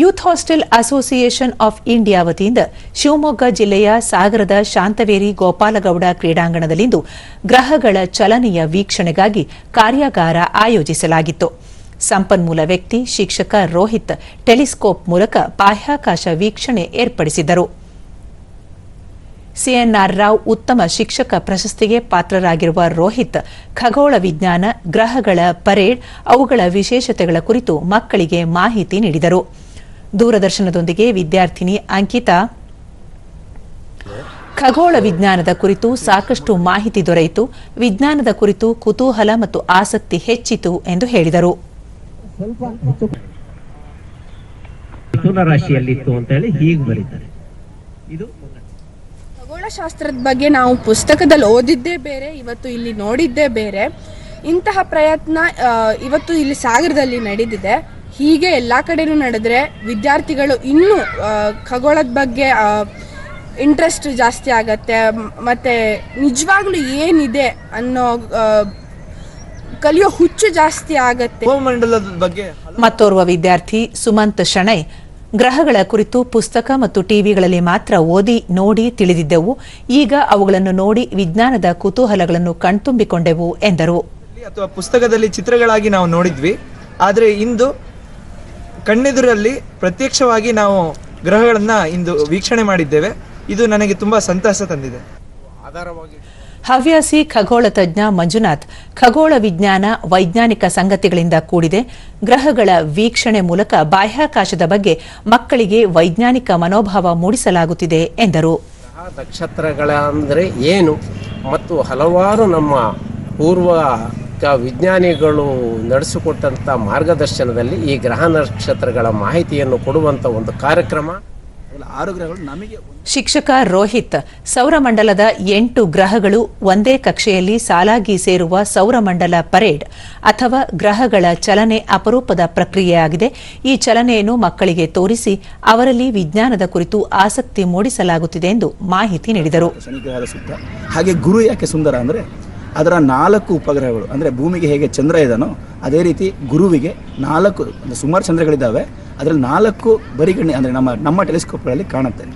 Youth hostel association of India ವತಿಯಿಂದ ಶಿವಮೊಗ್ಗ ಜಿಲ್ಲೆಯ ಸಾಗರದ ಶಾಂತವೇರಿ ಗೋಪಾಲಗೌಡ ಕ್ರೀಡಾಂಗಣದಲ್ಲಿಂದು ಗ್ರಹಗಳ ಚಲನೆಯ ವೀಕ್ಷಣೆಗಾಗಿ ಕಾರ್ಯಾಗಾರ ಆಯೋಜಿಸಲಾಗಿತ್ತು. ಸಂಪನ್ಮೂಲ ವ್ಯಕ್ತಿ ಶಿಕ್ಷಕ ರೋಹಿತ್ ಟೆಲಿಸ್ಕೋಪ್ ಮೂಲಕ ಬಾಹ್ಯಾಕಾಶ ವೀಕ್ಷಣೆ ಏರ್ಪಡಿಸಿದ್ದರು ಸಿಎನ್ಆರ್ ರಾವ್ ಉತ್ತಮ ಶಿಕ್ಷಕ ಪ್ರಶಸ್ತಿಗೆ ಪಾತ್ರರಾಗಿರುವ ರೋಹಿತ್ ಖಗೋಳ ವಿಜ್ಞಾನ, ಗ್ರಹಗಳ ಪರೇಡ್, ಅವುಗಳ ವಿಶೇಷತೆಗಳ ಕುರಿತು ಮಕ್ಕಳಿಗೆ ಮಾಹಿತಿ ನೀಡಿದರು. ದೂರದರ್ಶನದೊಂದಿಗೆ ವಿದ್ಯಾರ್ಥಿನಿ ಅಂಕಿತಾ. ಖಗೋಳ ವಿಜ್ಞಾನದ ಕುರಿತು ಸಾಕಷ್ಟು ಮಾಹಿತಿ ದೊರೆಯಿತು. ವಿಜ್ಞಾನದ ಕುರಿತು ಕುತೂಹಲ ಮತ್ತು ಆಸಕ್ತಿ ಹೆಚ್ಚಿತು ಎಂದು ಹೇಳಿದರು. ಮಿಥುನ ರಾಶಿಯಲ್ಲಿತ್ತು ಅಂತ ಹೇಳಿ ಹೀಗೆ ಬರೀತಾರೆ. ಇದು ಖಗೋಳಶಾಸ್ತ್ರದ ಬಗ್ಗೆ ನಾವು ಪುಸ್ತಕದಲ್ಲಿ ಓದಿದ್ದೇ ಬೇರೆ ಇವತ್ತು ಇಲ್ಲಿ ನೋಡಿದ್ದೇ ಬೇರೆ. ಇಂತಹ ಪ್ರಯತ್ನ ಇವತ್ತು ಇಲ್ಲಿ ಸಾಗರದಲ್ಲಿ ನಡೆದಿದೆ. ಹೀಗೆ ಎಲ್ಲ ಕಡೆನೂ ನಡೆದ್ರೆ ವಿದ್ಯಾರ್ಥಿಗಳು ಇನ್ನೂ ಖಗೋಳದ ಬಗ್ಗೆ ಇಂಟ್ರೆಸ್ಟ್ ಜಾಸ್ತಿ ಆಗತ್ತೆ. ಮತ್ತೆ ನಿಜವಾಗ್ಲೂ ಏನಿದೆ ಅನ್ನೋ ಕಲಿಯೋ ಹುಚ್ಚು ಜಾಸ್ತಿ ಆಗತ್ತೆ. ಬಗ್ಗೆ ಮತ್ತೋರ್ವ ವಿದ್ಯಾರ್ಥಿ ಸುಮಂತ್ ಶಣೈ ಗ್ರಹಗಳ ಕುರಿತು ಪುಸ್ತಕ ಮತ್ತು ಟಿವಿಗಳಲ್ಲಿ ಮಾತ್ರ ಓದಿ ನೋಡಿ ತಿಳಿದಿದ್ದೆವು. ಈಗ ಅವುಗಳನ್ನು ನೋಡಿ ವಿಜ್ಞಾನದ ಕುತೂಹಲಗಳನ್ನು ಕಣ್ತುಂಬಿಕೊಂಡೆವು ಎಂದರು. ಅಥವಾ ಪುಸ್ತಕದಲ್ಲಿ ಚಿತ್ರಗಳಾಗಿ ನಾವು ನೋಡಿದ್ವಿ. ಆದರೆ ಇಂದು ಕಣ್ಣೆದುರಲ್ಲಿ ಪ್ರತ್ಯಕ್ಷವಾಗಿ ನಾವು ಗ್ರಹಗಳನ್ನು ಇಂದು ವೀಕ್ಷಣೆ ಮಾಡಿದ್ದೇವೆ. ಇದು ನನಗೆ ತುಂಬಾ ಸಂತಸ ತಂದಿದೆ. ಹವ್ಯಾಸಿ ಖಗೋಳ ತಜ್ಞ ಮಂಜುನಾಥ್ ಖಗೋಳ ವಿಜ್ಞಾನ ವೈಜ್ಞಾನಿಕ ಸಂಗತಿಗಳಿಂದ ಕೂಡಿದೆ. ಗ್ರಹಗಳ ವೀಕ್ಷಣೆ ಮೂಲಕ ಬಾಹ್ಯಾಕಾಶದ ಬಗ್ಗೆ ಮಕ್ಕಳಿಗೆ ವೈಜ್ಞಾನಿಕ ಮನೋಭಾವ ಮೂಡಿಸಲಾಗುತ್ತಿದೆ ಎಂದರು. ನಕ್ಷತ್ರಗಳ ಅಂದರೆ ಏನು? ಮತ್ತು ಹಲವಾರು ನಮ್ಮ ಪೂರ್ವ ವಿಜ್ಞಾನಿಗಳು ನಡೆಸಿಕೊಟ್ಟಂಥ ಮಾರ್ಗದರ್ಶನದಲ್ಲಿ ಈ ಗ್ರಹ ನಕ್ಷತ್ರಗಳ ಮಾಹಿತಿಯನ್ನು ಕೊಡುವಂಥ ಒಂದು ಕಾರ್ಯಕ್ರಮ. ಆರು ಗ್ರಹಗಳು ನಮಗೆ ಶಿಕ್ಷಕ ರೋಹಿತ್ ಸೌರಮಂಡಲದ ಎಂಟು ಗ್ರಹಗಳು ಒಂದೇ ಕಕ್ಷೆಯಲ್ಲಿ ಸಾಲಾಗಿ ಸೇರುವ ಸೌರಮಂಡಲ ಪರೇಡ್ ಅಥವಾ ಗ್ರಹಗಳ ಚಲನೆ ಅಪರೂಪದ ಪ್ರಕ್ರಿಯೆಯಾಗಿದೆ. ಈ ಚಲನೆಯನ್ನು ಮಕ್ಕಳಿಗೆ ತೋರಿಸಿ ಅವರಲ್ಲಿ ವಿಜ್ಞಾನದ ಕುರಿತು ಆಸಕ್ತಿ ಮೂಡಿಸಲಾಗುತ್ತಿದೆ ಎಂದು ಮಾಹಿತಿ ನೀಡಿದರು. ಸುತ್ತ. ಹಾಗೆ ಗುರು ಯಾಕೆ ಸುಂದರ ಅಂದರೆ ನಾಲ್ಕು ಉಪಗ್ರಹಗಳು, ಅಂದರೆ ಭೂಮಿಗೆ ಹೇಗೆ ಚಂದ್ರ ಇದ್ದಾನೋ ಅದೇ ರೀತಿ ಗುರುವಿಗೆ ನಾಲ್ಕು ಸುಮಾರು ಚಂದ್ರಗಳಿದ್ದಾವೆ. ಅದರಲ್ಲಿ ನಾಲ್ಕು ಬರಿಗಣ್ಣೆ, ಅಂದರೆ ನಮ್ಮ ನಮ್ಮ ಟೆಲಿಸ್ಕೋಪ್ಗಳಲ್ಲಿ ಕಾಣುತ್ತೆ.